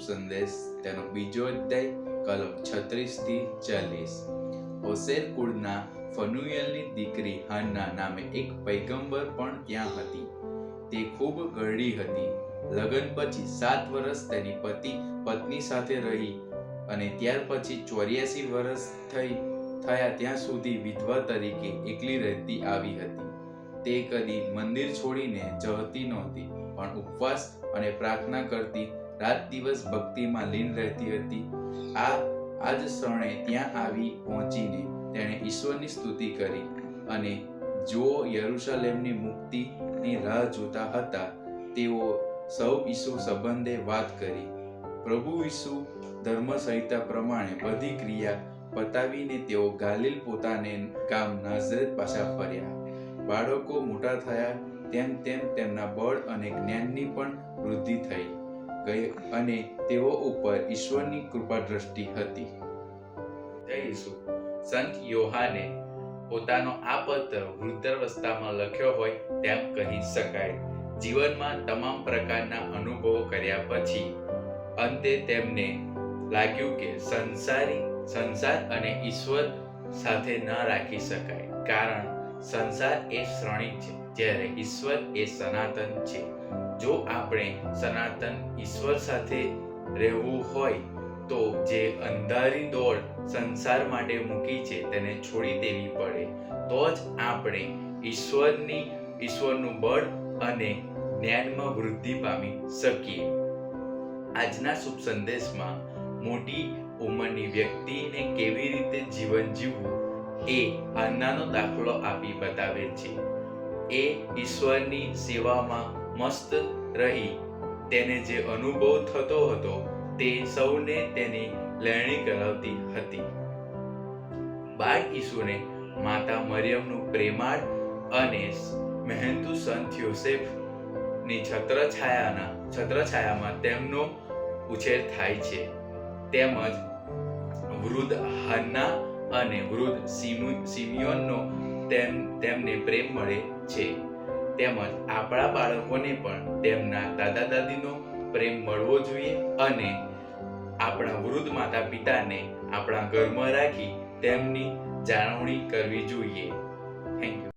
સંદેશ તેનો બીજો અધ્યાય, કલમ છત્રીસથી ચાલીસ. હોસેર કુળના ફનુએલની દીકરી હાન્ના નામે એક પૈગંબર પણ ત્યાં હતી. તે ખૂબ ગરડી હતી. લગ્ન પછી સાત વર્ષ તેની પતિ, પત્ની સાથે રહી અને ત્યાર પછી ચોર્યાસી વર્ષ થઈ, થયા ત્યાં સુધી વિધવા તરીકે એકલી રહેતી આવી હતી. તે કદી મંદિર છોડીને જતી નહોતી, પણ ઉપવાસ અને પ્રાર્થના કરતી રાત દિવસ ભક્તિમાં લીન રહેતી હતી. આ આજ ક્ષણે ત્યાં આવી પહોંચીને તેણે ઈશ્વરની સ્તુતિ કરી અને જો યરુશલેમની મુક્તિની રાહ જોતા હતા, તેઓ સૌ ઈસુ સંબંધે વાત કરી. પ્રભુ ઈસુ ધર્મ સંહિતા પ્રમાણે બધી ક્રિયા પતાવીને તેઓ ગાલિલ પોતાને ગામ નાઝરેત પાછા ફર્યા. બાળકો મોટા થયા, તેમ તેમ તેમના બળ અને જ્ઞાનની પણ વૃદ્ધિ થઈ. ગઈ અને તેઓ ઉપર ઈશ્વરની કૃપા દ્રષ્ટિ હતી. ઈસુ. સંત યોહાને પોતાનો આ પત્ર વૃદ્ધાવસ્થામાં લખ્યો હોય તેમ કહી શકાય. જીવનમાં તમામ પ્રકારના અનુભવો કર્યા પછી અંતે તેમને લાગ્યું કે સંસારી, સંસાર અને ઈશ્વર સાથે ન રાખી શકાય. કારણ સંસાર એ શ્રણિક છે, જ્યારે ઈશ્વર એ સનાતન છે. જો આપણે સનાતન ઈશ્વર સાથે રહેવું હોય, તો જે અંધારી દોડ સંસાર માટે મૂકી છે, તેને છોડી દેવી પડે. તો જ આપણે ઈશ્વરની, ઈશ્વરનું બળ અને જ્ઞાનમાં વૃદ્ધિ પામી શકીએ. આજના શુભ સંદેશમાં મોટી ઉંમરની વ્યક્તિને કેવી રીતે જીવન જીવવું એ હાન્નાનો દાખલો આપી બતાવે છે. એ ઈશ્વરની સેવામાં મસ્ત રહી. તેને જે અનુભવ થતો હતો, તે સૌને તેની લેણી કરાવતી હતી. બાળ ઈસુને માતા મરિયમનું પ્રેમાળ અને મહેનતુ સંત યોસેફની છત્રછાયાના, છત્રછાયામાં તેમનો ઉછેર થાય છે. તેમજ વૃદ્ધ હાન્ના અને વૃદ્ધ સિમુ- સિમિયોનનો તેમ, તેમને પ્રેમ મળે છે. તેમજ આપણા બાળકોને પણ તેમના દાદા દાદીનો પ્રેમ મળવો જોઈએ અને આપણા વૃદ્ધ માતા પિતાને આપણા ઘરમાં રાખી તેમની જાળવણી કરવી જોઈએ. Thank you